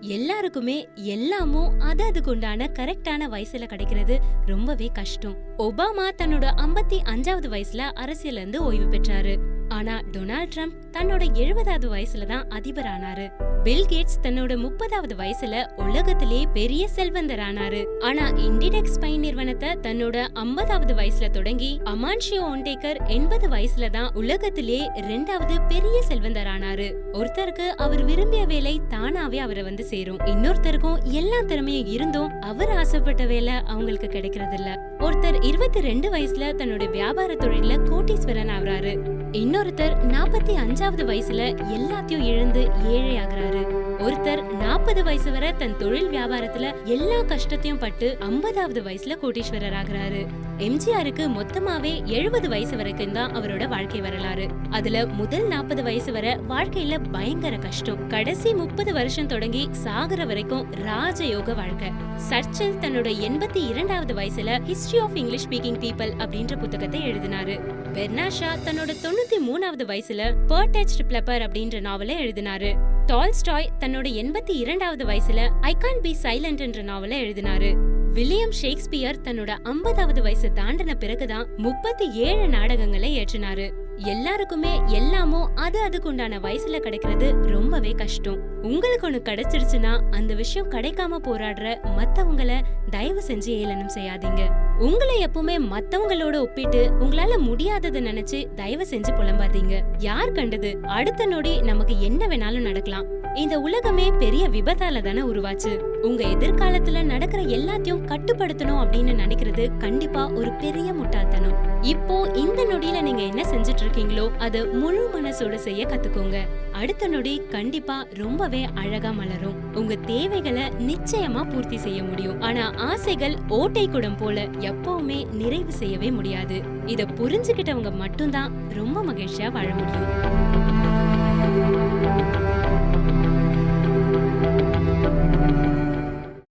எல்லாருக்குமே எல்லாமும் அது அதுக்குண்டான கரெக்டான வயசுல கிடைக்கிறது ரொம்பவே கஷ்டம். ஒபாமா தன்னோட ஐம்பத்தி அஞ்சாவது வயசுல அரசியல இருந்து ஓய்வு பெற்றாரு. ஆனா டொனால்ட் ட்ரம்ப் தன்னோட எழுபதாவது வயசுல தான் அதிபர் ஆனாரு பில் கேட்ஸ் தன்னோட முப்பதாவது வயசுல உலகத்திலே பெரிய செல்வந்தர் ஆனாரு ஆனா இண்டிடெக்ஸ் பை நிறுவனத்தை தன்னோட ஐம்பதாவது வயசுல தொடங்கி அமான்ஷியோ ஒன்டேக்கர் எண்பது வயசுல தான் உலகத்திலே ரெண்டாவது பெரிய செல்வந்தர் ஆனாரு ஒருத்தருக்கு அவர் விரும்பிய வேலை தானாவே அவரை வந்து சேரும். இன்னொருத்தருக்கும் எல்லா திறமையும் இருந்தும் அவர் ஆசைப்பட்ட வேலை அவங்களுக்கு கிடைக்கிறது இல்ல ஒருத்தர் இருபத்தி ரெண்டு வயசுல தன்னோட வியாபார தொழில கோட்டீஸ்வரன் ஆகுறாரு. இன்னொருத்தர் நாற்பத்தி அஞ்சாவது வயசுல எல்லாத்தையும் இழந்து ஏழை ஆகுறாரு ஒருத்தர் நாற்பது வயசு வரை தன் தொழில் வியாபாரத்துல எல்லா கஷ்டத்தையும் பட்டு ஐம்பதாவது வயசுல கோட்டீஸ்வரர் ஆகுறாரு. எம்ஜிஆருக்கு மொத்தமாவே எழுபது வயசு வரைக்கும் தான் அவரோட வாழ்க்கை வரலாறு. அதுல முதல் நாற்பது வயசு வரை வாழ்க்கையில பயங்கர கஷ்டம். கடைசி முப்பது வருஷம் தொடங்கி சாகர வரைக்கும் ராஜயோக வாழ்க்கை. சர்ச்சில் தன்னோட எண்பத்தி இரண்டாவது வயசுல history of English speaking people அப்படின்ற புத்தகத்தை எழுதினாரு. பெர்னாஷா தன்னோட தொண்ணூத்தி மூணாவது வயசுல பர்டெச்ட் பிளப்பர் அப்படின்ற நாவலை எழுதினாரு. டால்ஸ்டாய் தன்னோட எண்பத்தி இரண்டாவது வயசுல ஐ கான் பி சைலண்ட் என்ற நாவலை எழுதினாரு. வில்லியம் ஷேக்ஸ்பியர் தன்னோட ஐம்பதாவது வயசு தாண்டின பிறகுதான் முப்பத்தி ஏழு நாடகங்களை ஏற்றினாரு எல்லாருக்குமே எல்லாமும் அது அதுக்குண்டான வயசுல கிடைக்கிறது ரொம்பவே கஷ்டம். உங்களுக்கு ஒண்ணு கிடைச்சிருச்சுன்னா அந்த விஷயம் கிடைக்காம போராடுற மத்தவங்கள தயவு செஞ்சு ஏளனம் செய்யாதீங்க. உங்களை எப்பவுமே மத்தவங்களோட ஒப்பிட்டு உங்களால முடியாததை நினைச்சு தயவு செஞ்சு புலம்பாதீங்க. யார் கண்டது? அடுத்த நொடி நமக்கு என்ன வேணாலும் நடக்கலாம். இந்த உலகமே பெரிய விபத்தால தானே உருவாச்சு. உங்க எதிர்காலத்துல நடக்கிற எல்லாத்தையும் கட்டுப்படுத்தணும் அப்படின்னு நினைக்கிறது கண்டிப்பா ஒரு பெரிய முட்டாள்தனம். இப்போ இந்த நொடியில நீங்க என்ன செஞ்சுட்டு இருக்கீங்களோ அது முழு மனசோட செய்ய கத்துக்கோங்க. அடுத்த நொடி கண்டிப்பா ரொம்பவே அழகா மலரும். உங்க தேவைகளை நிச்சயமா பூர்த்தி செய்ய முடியும். ஆனா ஆசைகள் ஓட்டை குடம் போல எப்பவுமே நிறைவு செய்யவே முடியாது. இத புரிஞ்சுக்கிட்டவங்க மட்டும்தான் ரொம்ப மகிழ்ச்சியா வாழ முடியும்.